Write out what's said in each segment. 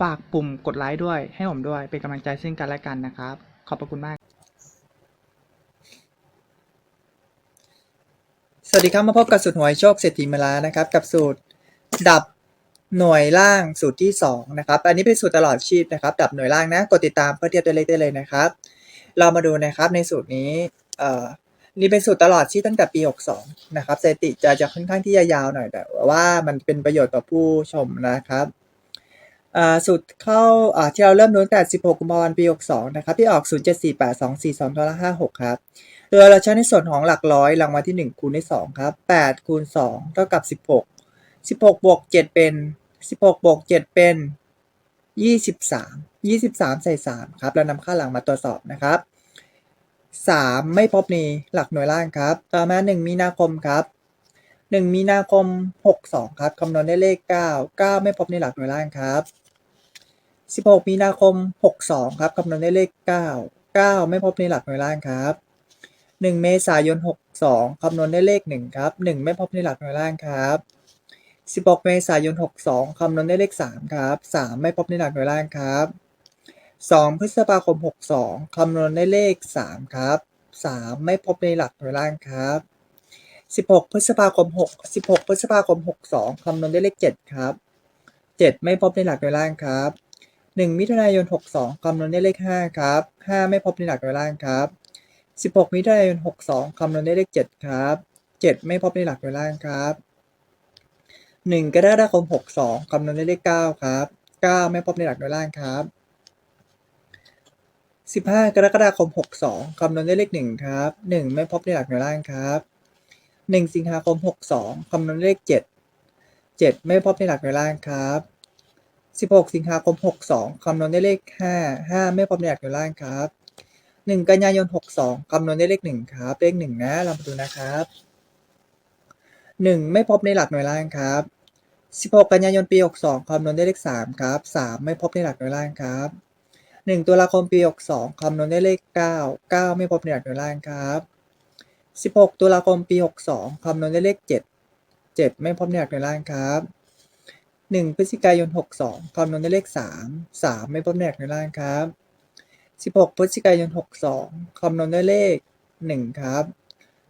ฝากปุ่มกดไลค์ด้วย ให้ผมด้วย เป็นกำลังใจซึ่งกันและกันนะครับ ขอบพระคุณมาก สวัสดีครับมาพบกับสูตรหวยโชคเศรษฐีมลานะครับ กับสูตรดับหน่วยล่างสูตรที่2นะครับอันนี้เป็นสูตรตลอดชีพนะครับ ดับหน่วยล่างนะกดติดตามเพื่อเทียบตัวเลขได้เลยนะครับ เรามาดูนะครับในสูตรนี้เอ่อนี่เป็นสูตรตลอดชีพตั้งแต่ปี 62 นะครับสถิติจะจะค่อนข้างที่จะยาวหน่อยแต่ว่ามันเป็นประโยชน์ต่อผู้ชมนะครับ สูตรเข้าอ่าที่เราเริ่มดูตั้งแต่ 16 กุมภาพันธ์ปี 62 นะครับ ที่ออก 0748242ตัวละ56 ครับโดยเราใช้ในส่วนของหลักร้อยรางวัลที่ 1 คูณด้วย2ครับ 8 คูณ 2 เท่ากับ 16 16 บวก 7 เป็น 16 บวก 7 เป็น 23 23 ใส่ 3 ครับแล้วนำค่าหลังมาตรวจสอบนะครับ 3 ไม่พบในหลักหน่วยล่างครับ ต่อมา 1 มีนาคมครับ 1 มีนาคม 62 ครับ คำนวณได้เลข 9 9 ไม่พบในหลักหน่วยล่างครับ 16 มีนาคม 62 ครับคำนวณได้เลข 9 9 ไม่พบในหลักหน่วยล่างครับ 1 เมษายน 62 คำนวณได้เลข 1 ครับ 1 ไม่พบในหลักหน่วยล่างครับ 16 เมษายน 62 คำนวณได้เลข 3 ครับ 3 ไม่พบในหลักหน่วยล่างครับ 2 พฤษภาคม 62 คำนวณได้เลข 3 ครับ 3 ไม่พบในหลักหน่วยล่างครับ 16 พฤษภาคม 6 16 พฤษภาคม 62 คำนวณได้เลข 7 ครับ 7 ไม่พบในหลักหน่วยล่างครับ 1มิถุนายน62คำนวณได้เลข5ครับ5ไม่พบในหลักหน่วยล่างครับ16มิถุนายน62คำนวณได้เลข7ครับ7ไม่พบในหลักหน่วยล่างครับ1กรกฎาคม62คำนวณได้เลข9ครับ9ไม่พบในหลักหน่วยล่างครับ15กรกฎาคม62คำนวณได้เลข1ครับ1ไม่พบในหลักหน่วยล่างครับ1สิงหาคม62คำนวณได้เลข7 7ไม่พบในหลักหน่วยล่างครับ 16 สิงหาคม 62 คำนวณได้เลข 5 5 ไม่พบในหลักหน่วยล่างครับ 1 กันยายน 62 คำนวณได้เลข 1 ครับ เลข 1 นะเรามาดูนะครับ 1 ไม่พบในหลักหน่วยล่างครับ 16 กันยายนปี 62 คำนวณได้เลข 3 ครับ 3 ไม่พบในหลักหน่วยล่างครับ 1 ตุลาคมปี 62 คำนวณได้เลข 9 9 ไม่พบในหลักหน่วยล่างครับ 16 ตุลาคมปี 62 คำนวณได้เลข 7 7 ไม่พบในหลักหน่วยล่างครับ หนึ่งพฤศจิกายนหกสองคำนวณด้วยเลขสามสามไม่พบแหนกในล่างครับสิบหกพฤศจิกายนหกสองคำนวณด้วยเลขหนึ่งครับ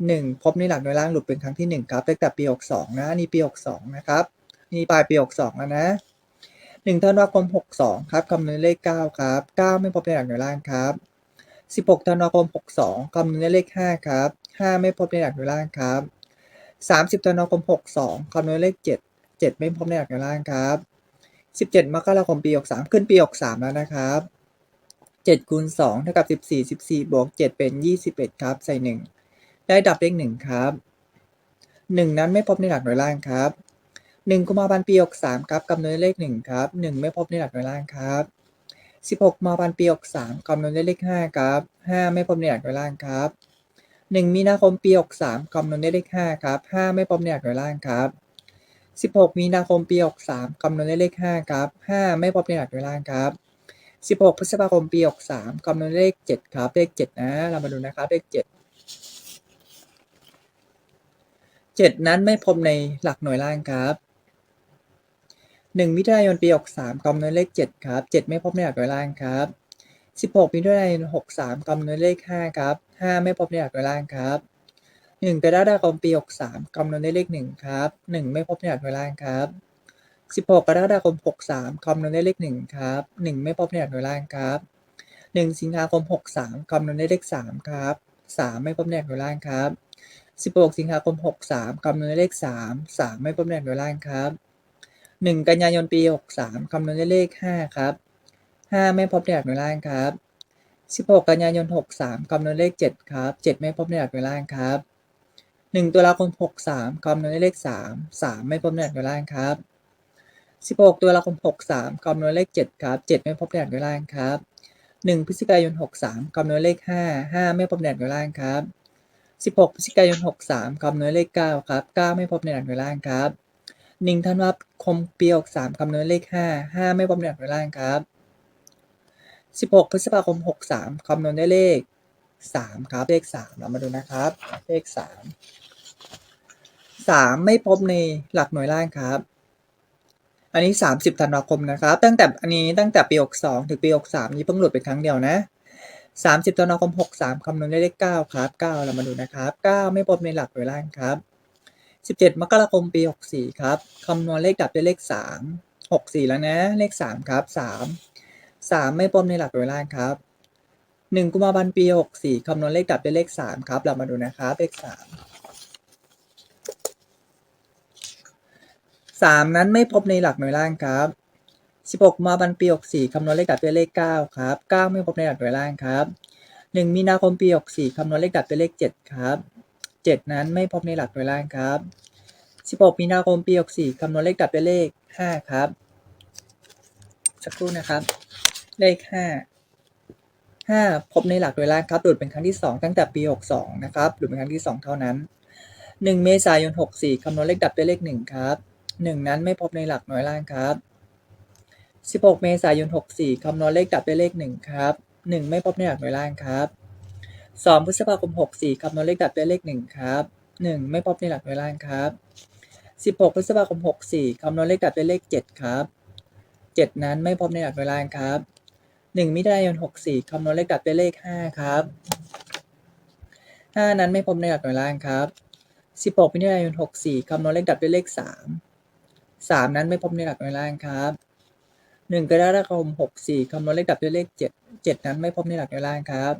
หนึ่งพบในหลักในล่างหลุดเป็นครั้งที่หนึ่งครับตั้งแต่ปีหกสองนะนี่ปีหกสองนะครับนี่ปลายปีหกสองแล้วนะหนึ่งธันวาคมหกสองครับคำนวณเลขเก้าครับเก้าไม่พบในหลักในล่างครับสิบหกธันวาคมหกสองคำนวณเลขห้าครับห้าไม่พบในหลักในล่างครับสามสิบธันวาคมหกสองคำนวณเลขเจ็ด 7 ไม่พบในหลักหน่วยล่างครับ 17 มกราคมปี 63 ขึ้นปี 63 แล้วนะครับ7คูณ2เท่ากับ 14 14 บวก 7 เป็น 21 ครับ ใส่ 1 ได้ดับเลข1ครับ 1 นั้นไม่พบในหลักหน่วยล่างครับ1กุมภาพันธ์ปี 63 ครับคำนวดเลข 1 ครับ 1 ไม่พบในหลักหน่วยล่างครับ 16กุมภาพันธ์ปี 63คำนวณได้เลข 5 ครับ 5 ไม่พบในหลักหน่วยล่างครับ 1 มีนาคมปี 63คำนวณได้เลข 5 ครับ 5 ไม่พบในหลักหน่วยล่างครับ 16 มีนาคมปี 63 คำนวณได้เลข 5 ครับ 5 ไม่พบในหลักหน่วยล่างครับ 16 พฤษภาคมปี 63 คำนวณได้เลข 7 ครับ เลข 7 นะ เรามาดูนะครับ เลข 7 7 นั้นไม่พบในหลักหน่วยล่างครับ1มิถุนายนปี 63 คำนวณเลข 7 ครับ 7 ไม่พบในหลักหน่วยล่างครับ 16มิถุนายน 63 คำนวณเลข 5 ครับ 5 ไม่พบในหลักหน่วยล่างครับ 1กรกฎาคมปี63คำนวณได้เลข1ครับ1ไม่พบในหลักหน่วยล่างครับ16กกรกฎาคม63คำนวณได้เลข1ครับ1ไม่พบในหลักหน่วยล่างครับ1สิงหาคม63คำนวณได้เลข3ครับ3ไม่พบในหลักหน่วยล่างครับสิบหกสิงหาคมหกสามคำนวณได้เลขสามสามไม่พบในหลักหน่วยล่างครับหนึ่งกันยายนปีหกสามคำนวณได้เลขห้าครับห้าไม่พบในหลักหน่วยล่างครับสิบหกกันยายนหกสามคำนวณเลขเจ็ดครับเจ็ดไม่พบในหลักหน่วยล่างครับ หนึ่งตุลาคมหกสามคำนวณด้วยเลขสามสามไม่พบในหลักหน่วล่างครับสิบหกตุลาคมหกสามคำนวณเลขเจ็ดครับเจ็ดไม่พบในหลักหน่วล่างครับหนึ่งพฤศจิกายนหกสามคำนวณเลขห้าห้าไม่พบในหลักหน่วล่างครับ16พฤศจิกายน63คำนวณเลข9ครับ9ไม่พบในหลักหน่วล่างครับ1ธันวาคมปี63คำนวณเลข5 5ไม่พบในหลักหน่วล่างครับ16พฤษภาคม63คำนวณได้เลข3ครับ เลข3เรามาดูนะครับ เลขสาม 3 3ไม่พบในหลักหน่วยล่างครับ อันนี้ 30ธันวาคมนะครับ ตั้งแต่อันนี้ตั้งแต่ปี62ถึงปี63นี้เพิ่งหลุดไปครั้งเดียวนะสามสิบธันวาคมหกสามคำนวณได้เลขเก้าครับเก้าเรามาดูนะครับเก้าไม่พบในหลักหน่วยล่างครับสิบเจ็ดมกราคมปีหกสี่ครับคำนวณเลขดับได้เลขสามหกสี่แล้วนะ เลขสามครับสามสามไม่พบในหลักหน่วยล่างครับหนึ่งกุมภาพันธ์ปีหกสี่คำนวณเลขดับได้เลขสามครับ เรามาดูนะครับ เลขส สามนั้นไม่พบในหลักหน่วยล่างครับ 16กุมาพันธ์ปี64คำนวณเลขดับด้วยเลข9ครับ9 ไม่พบในหลักหน่วยล่างครับ 1 มีนาคมปี64คำนวณเลขดับด้วยเลข7ครับ 7 นั้นไม่พบในหลักหน่วยล่างครับ 16 มีนาคมปี64คำนวณเลขดับด้วยเลข 5 ครับ สักครู่นะครับ เลข 5 5 พบในหลักหน่วยล่างครับหลุดเป็นครั้งที่ 2 ตั้งแต่ปี 62 นะครับหลุดเป็นครั้งที่ 2 เท่านั้น 1 เมษายน 64คำนวณเลขดับด้วยเลข 1 ครับ 1 นั้นไม่พบในหลักหน่วยล่างครับ 16 เมษายน 64 คำนวณเลขดับด้วยเลข 1 ครับ 1 ไม่พบในหลักหน่วยล่างครับ 2 พฤษภาคม 64 คำนวณเลขดับด้วยเลข 1 ครับ 1 ไม่พบในหลักหน่วยล่างครับ 16 พฤษภาคม 64 คำนวณเลขดับด้วยเลข 7 ครับ 7 นั้นไม่พบในหลักหน่วยล่างครับ 1 มิถุนายน 64 คำนวณเลขดับด้วยเลข 5 ครับ 5 นั้นไม่พบในหลักหน่วยล่างครับ 16มิถุนายน 64 คำนวณเลขดับด้วยเลข 3 3นั้นไม่พบในหลักหน่วยล่างครับหนึ่งกรกฎาคมหกสี่คำนวณเลขดับด้วยเลขเจ็ดเจ็ดนั้นไม่พบในหลักหน่วยล่างครับ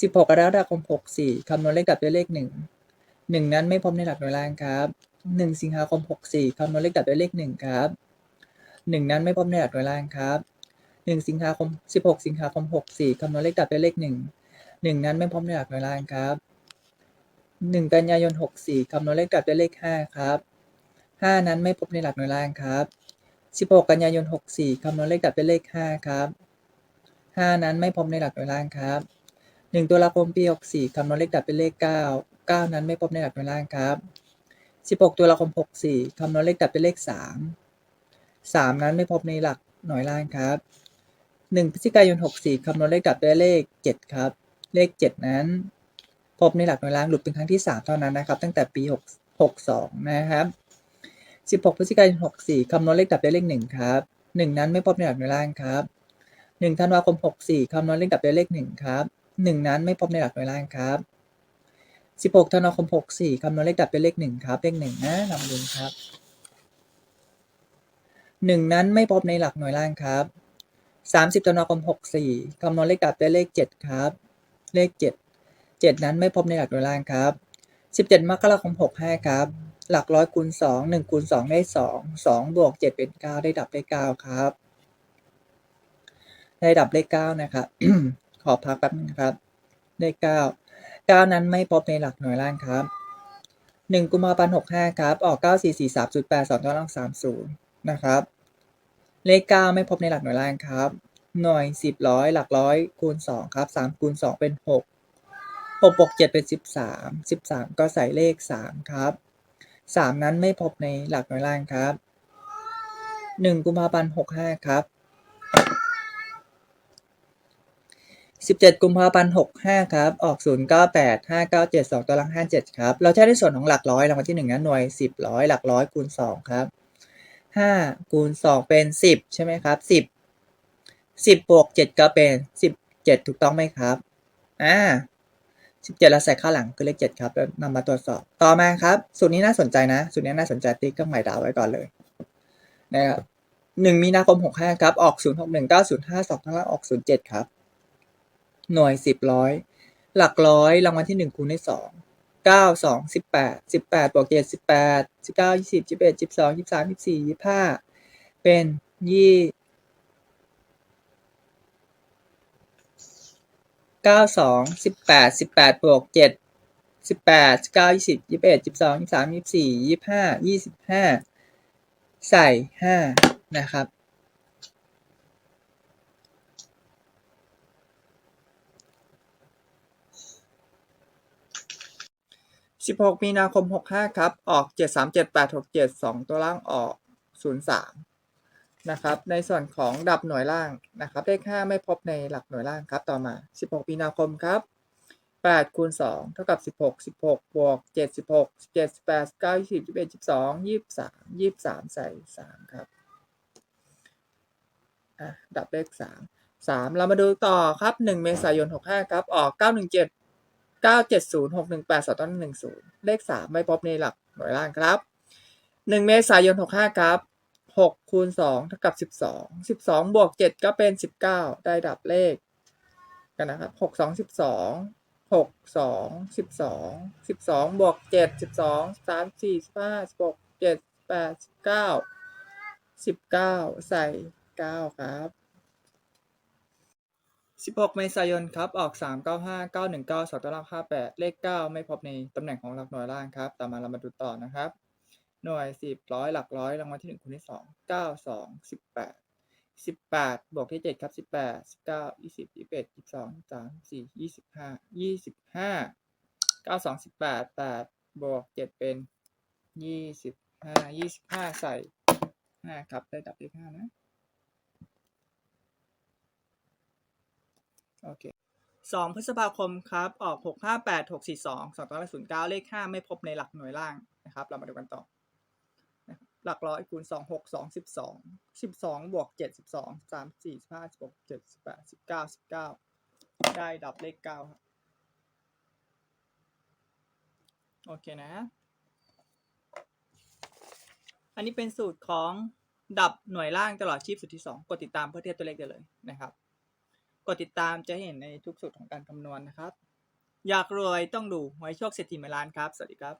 สิบหกกรกฎาคมหกสี่คำนวณเลขดับด้วยเลขหนึ่งหนึ่งนั้นไม่พบในหลักหน่วยล่างครับหนึ่งสิงหาคมหกสี่คำนวณเลขดับด้วยเลขหนึ่งครับหนึ่งนั้นไม่พบในหลักหน่วยล่างครับหนึ่งสิงหาคมสิบหกสิงหาคมหกสี่คำนวณเลขดับด้วยเลขหนึ่งหนึ่งนั้นไม่พบในหลักหน่วยล่างครับหนึ่งกันยายนหกสี่คำนวณเลขดับด้วยเลขห้าครับ ห้านั้นไม่พบในหลักหน่วยล่างครับ 16 กันยายน 64 คำนวณเลขดับด้วยเลข 5 ครับ 5 นั้นไม่พบในหลักหน่วยล่างครับ 1 ตุลาคมปี 64 คำนวณเลขดับด้วยเลข 9 9 นั้นไม่พบในหลักหน่วยล่างครับ 16 ตุลาคม 64 คำนวณเลขดับด้วยเลข 3 3 นั้นไม่พบในหลักหน่วยล่างครับ 1 พฤศจิกายน 64 คำนวณเลขดับด้วยเลข 7 ครับ เลข 7 นั้น พบในหลักหน่วยล่างหลุดเป็นครั้งที่ 3 เท่านั้นนะครับ ตั้งแต่ปี 6 62 นะครับ 16พฤศจิกายน64คำนวณเลขดับด้เลข1ครับ1 นั้นไม่พบในหลักหน่วยล่างครับ1ธันวาคม64คำนวณเลขดับด้เลข1ครับ1 นั้นไม่พบในหลักหน่วยล่างครับ16ธันวาคม64คำนวณเลขดับด้เลข1ครับเลข1นะลองดูครับ1 นั้นไม่พบในหลักหน่วยล่างครับ30ธันวาคม64คำนวณเลขดับด้เลข 7 ครับ เลข 7 7 นั้นไม่พบในหลักหน่วยล่างครับ 17มกราคม65 ครับ หลักร้อยคูณสองหนึ่งคูณสองได้สองสองบวกเจ็ดเป็นเก้าได้ดับได้เก้าครับ ได้ดับเลขเก้านะครับ ขอพักแป๊บนึงครับเลขเก้าเก้านั้นไม่พบในหลักหน่วยล่างครับหนึ่งกุมภาพันธ์หกห้าครับ ออกเก้าสี่สี่สามจุดแปดสองตัวล่างสามศูนย์นะครับ เลขเก้าไม่พบในหลักหน่วยล่างครับ หน่วยสิบร้อยหลักร้อยคูณสองครับสามคูณสองเป็นหกหกบวกเจ็ดเป็นสิบสามสิบสามก็ใส่เลขสามครับ สามนั้นไม่พบในหลักหน่วยล่างครับหนึ่งกุมภาพันธ์หกห้าครับสิบเจ็ดกุมภาพันธ์หกห้าครับ ออกศูนย์เก้าแปดห้าเก้าเจ็ดสองตัวล่างห้าเจ็ดครับ เราใช้ในส่วนของหลักร้อยรางวัลที่หนึ่งนะหน่วยสิบร้อยหลักร้อยคูณสองครับห้าคูณสองเป็นสิบใช่ไหมครับสิบสิบบวกเจ็ดก็เป็นสิบเจ็ดถูกต้องไหมครับ อ่า 17 แล้วใส่ข้าหลังก็เลข7ครับแล้วนำมาตรวจสอบ ต่อมาครับ สูตรนี้น่าสนใจนะ สูตรนี้น่าสนใจติ๊กเครื่องหมายดาวไว้ก่อนเลยนะครับ1มีนาคม 65 ครับ ออก 0 6 1 9 0 5 2ข้างล่างออก 07 ครับ หน่วย 10 ร้อย หลักร้อย รางวัลที่ 1 คูณด้วย2 9 2 18 18บวก7 18 19 20 21 12 23 24 25 เป็น 20 ก้าสองสิบแปดสิบแปดบวกเจ็ดสิบแปดเก้ายี่สิบยี่สิบเอ็ดยี่สิบสองยี่สามยี่สี่ยี่ห้ายี่สิบห้าใส่ห้านะครับสิบหกมีนาคมหกห้าครับ ออกเจ็ดสามเจ็ดแปดหกเจ็ดสองตัวล่างออกศู นะครับ ในส่วนของดับหน่วยล่างนะครับ เลขห้าไม่พบในหลักหน่วยล่างครับ ต่อมาสิบหกมีนาคมครับแปดคูณสองเท่ากับสิบหกสิบหกบวกเจ็ดสิบหกสิบเจ็ดสิบแปดเก้ายี่สิบยี่สิบเอ็ดยี่สิบสองยี่สิบสามยี่สิบสามใส่สามครับอะดับเลขสามสามเรามาดูต่อครับหนึ่งเมษายนหกห้าครับ ออกเก้าหนึ่งเจ็ดเก้าเจ็ดศูนย์หกหนึ่งแปดสองต้นหนึ่งศูนย์เลขสามไม่พบในหลักหน่วยล่างครับหนึ่งเมษายนหกห้าครับ หกคูณสองเท่ากับสิบสองสิบสองบวกเจ็ดก็เป็นสิบเก้าได้ดับเลขกันนะครับหกสองสิบสองหกสองสิบสองสิบสองบวกเจ็ดสิบสองสามสี่สิบห้าสิบหกเจ็ดแปดสิบเก้าสิบเก้าใส่เก้าครับ16เมษายนครับ ออก3 9 5 9 1 9 2ตัวล่าง58เลข9ไม่พบในตำแหน่งของหลักหน่วยล่างครับ ต่อมาเรามาดูต่อนะครับ หน่วยสิบร้อยหลักร้อยรางวัลที่หนึ่งคูณที่สองเก้าสองสิบแปดสิบแปดบวกที่เจ็ดครับสิบแปดสิบเก้ายี่สิบยี่สิบเอ็ดยี่สิบสองสามสี่ยี่สิบห้ายี่สิบห้าเก้าสองสิบแปดแปดบวกเจ็ดเป็นยี่สิบห้ายี่สิบห้าใส่ห้าครับได้ดับเลขห้านะโอเคสองพฤษภาคมครับออกหกห้าแปดหกสี่สองสองตัวเลขศูนย์เก้าเลขห้าไม่พบในหลักหน่วยล่างนะครับ เรามาดูกันต่อ หลักร้อยคูณสองหกสองสิบสองสิบสองบวกเจ็ดสิบสองสามสี่สิบห้าสิบหกเจ็ดสิบแปดสิบเก้าสิบเก้าได้ดับเลขเก้าครับโอเคนะ อันนี้เป็นสูตรของดับหน่วยล่างตลอดชีพสูตรที่สองกดติดตามเพื่อเทียบตัวเลขได้เลยนะครับ กดติดตามจะเห็นในทุกสูตรของการคำนวณนะครับ อยากรวยต้องดูหวยโชคเศรษฐีเมล้านครับ สวัสดีครับ